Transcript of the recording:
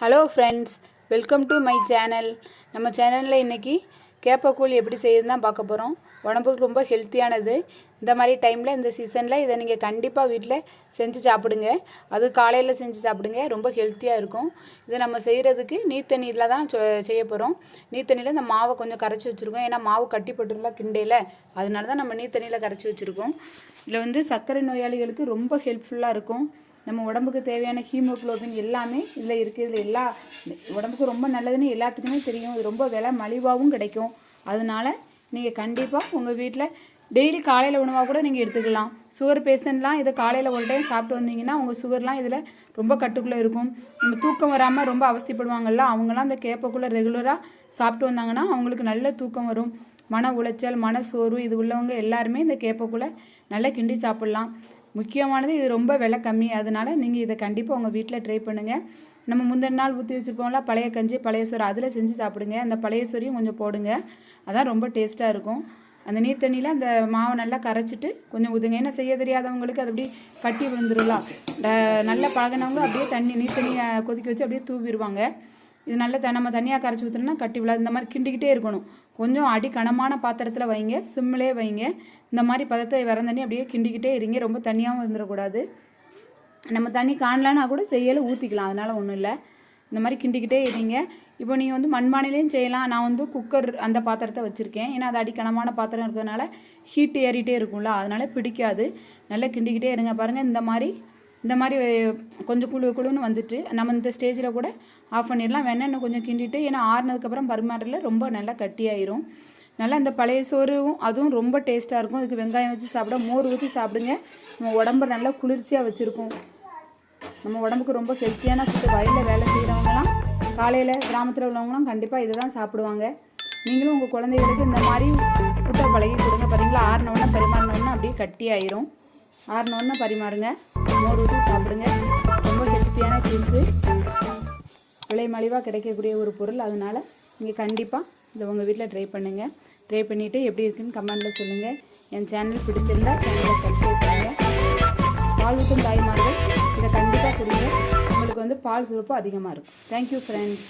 Hello friends welcome to my channel நம்ம சேனலில் இன்றைக்கி கேப்பக்கூழ் எப்படி செய்யுதுன்னு தான் பார்க்க போகிறோம் உடம்புக்கு ரொம்ப ஹெல்த்தியானது இந்த மாதிரி டைமில் இந்த சீசனில் இதை நீங்கள் கண்டிப்பாக வீட்டில் செஞ்சு சாப்பிடுங்க. அது காலையில் செஞ்சு சாப்பிடுங்க. ரொம்ப ஹெல்த்தியாக இருக்கும். இதை நம்ம செய்கிறதுக்கு நீர்த்தண்ணியில் தான் செய்ய போகிறோம் நீர்த்தண்ணியில் இந்த மாவை கொஞ்சம் கரைச்சி வச்சுருக்கோம். ஏன்னா மாவு கட்டி கிண்டையில். அதனால தான் நம்ம நீர்த்தண்ணியில் கரைச்சி வச்சுருக்கோம். இதில் வந்து சர்க்கரை நோயாளிகளுக்கு ரொம்ப ஹெல்ப்ஃபுல்லாக இருக்கும். நம்ம உடம்புக்கு தேவையான ஹீமோகுளோபின் எல்லாமே இதில் இருக்குது இதில் எல்லா உடம்புக்கு ரொம்ப நல்லதுன்னு எல்லாத்துக்குமே தெரியும். இது ரொம்ப விலை மலிவாகவும் கிடைக்கும். அதனால நீங்கள் கண்டிப்பாக உங்கள் வீட்டில் டெய்லி காலையில் உணவாக கூட நீங்கள் எடுத்துக்கலாம். சுகர் பேஷண்ட்லாம் இதை காலையில் ஒரு டைம் சாப்பிட்டு வந்தீங்கன்னா உங்கள் சுகர்லாம் இதில் ரொம்ப கட்டுக்குள்ளே இருக்கும். நம்ம தூக்கம் வராமல் ரொம்ப அவஸ்திப்படுவாங்கள்ல அவங்களாம் அந்த கேப்பக்குள்ளே ரெகுலராக சாப்பிட்டு வந்தாங்கன்னா அவங்களுக்கு நல்ல தூக்கம் வரும். மன உளைச்சல் மன சோர்வு இது உள்ளவங்க எல்லாருமே இந்த கேப்பக்குள்ளே நல்லா கிண்டி சாப்பிட்லாம். முக்கியமானது இது ரொம்ப விலை கம்மி. அதனால நீங்கள் இதை கண்டிப்பாக உங்கள் வீட்டில் ட்ரை பண்ணுங்கள் நம்ம முந்தின நாள் ஊற்றி வச்சுருப்போம்ல பழைய கஞ்சி பழைய சோறு அதில் செஞ்சு சாப்பிடுங்க. அந்த பழைய சோறையும் கொஞ்சம் போடுங்க. அதான் ரொம்ப டேஸ்ட்டாக இருக்கும். அந்த நீர் தண்ணியில் அந்த மாவை நல்லா கரைச்சிட்டு கொஞ்சம் ஊதுங்க ஏன்னா செய்ய தெரியாதவங்களுக்கு அது அப்படியே கட்டி விழுந்துருலாம் நல்லா பழகினவங்க அப்படியே தண்ணி நீர் தண்ணியை கொதிக்க வச்சு அப்படியே தூவிடுவாங்க. இது நல்ல த நம்ம தனியாக கரைச்சி ஊற்றுனா கட்டி விழா இந்த மாதிரி கிண்டிக்கிட்டே இருக்கணும். கொஞ்சம் அடி கனமான பாத்திரத்தில் வைங்க. சிம்மிலே வைங்க. இந்த மாதிரி பதத்தை வர தண்ணி அப்படியே கிண்டிக்கிட்டே இருங்க. ரொம்ப தண்ணியாகவும் வந்துடக்கூடாது நம்ம தண்ணி காணலன்னா கூட செய்யல ஊற்றிக்கலாம் அதனால் ஒன்றும் இல்லை. இந்த மாதிரி கிண்டிக்கிட்டே இருங்க. இப்போ நீங்கள் வந்து மண்பானையிலையும் செய்யலாம். நான் வந்து குக்கர் அந்த பாத்திரத்தை வச்சுருக்கேன். ஏன்னா அது அடிக்கனமான பாத்திரம் இருக்கிறதுனால ஹீட் ஏறிட்டே இருக்கும்ல. அதனால் பிடிக்காது. நல்லா கிண்டிக்கிட்டே இருங்க. பாருங்கள் இந்த மாதிரி இந்த மாதிரி கொஞ்சம் குழு குழுன்னு வந்துட்டு நம்ம இந்த ஸ்டேஜில் கூட ஆஃப் பண்ணிடலாம் வேணா இன்னும் கொஞ்சம் கிண்டிட்டு ஏன்னா ஆறுனதுக்கப்புறம் பரிமாறல ரொம்ப நல்லா கட்டியாயிரும். நல்லா இந்த பழைய சோறும் அதுவும் ரொம்ப டேஸ்ட்டாக இருக்கும். இதுக்கு வெங்காயம் வச்சு சாப்பிட மோர் ஊற்றி சாப்பிடுங்க. நம்ம உடம்ப நல்லா குளிர்ச்சியாக வச்சுருக்கும். நம்ம உடம்புக்கு ரொம்ப ஹெல்த்தியான ஃபுட்டு வயலில் வேலை செய்கிறவங்கலாம் காலையில் கிராமத்தில் உள்ளவங்களாம் கண்டிப்பாக இதை தான் சாப்பிடுவாங்க. நீங்களும் உங்கள் குழந்தைகளுக்கு இந்த மாதிரி ஃபுட்டை பழகி கொடுங்க. பார்த்தீங்களா ஆறினோடனே பரிமாறினோடனே அப்படியே கட்டி ஆயிரும் ஆறினோடனே பரிமாறுங்க. மோர் ஊற்றி சாப்பிடுங்க. ரொம்ப ஹெல்த்தியான டிஷ்ஷு விலை மலிவாக கிடைக்கக்கூடிய ஒரு பொருள். அதனால் நீங்கள் கண்டிப்பாக இதை உங்கள் வீட்டில் ட்ரை பண்ணுங்கள் ட்ரை பண்ணிவிட்டு எப்படி இருக்குன்னு கமெண்ட்டில் சொல்லுங்கள் என் சேனல் பிடிச்சிருந்தா சேனலை சப்ஸ்கிரைப் பண்ணுங்கள் பால் ஊற்றும் தாய்மார்கள் இதை கண்டிப்பாக கொடுங்க. உங்களுக்கு வந்து பால் சுரப்பு அதிகமாக இருக்கும். Thank you friends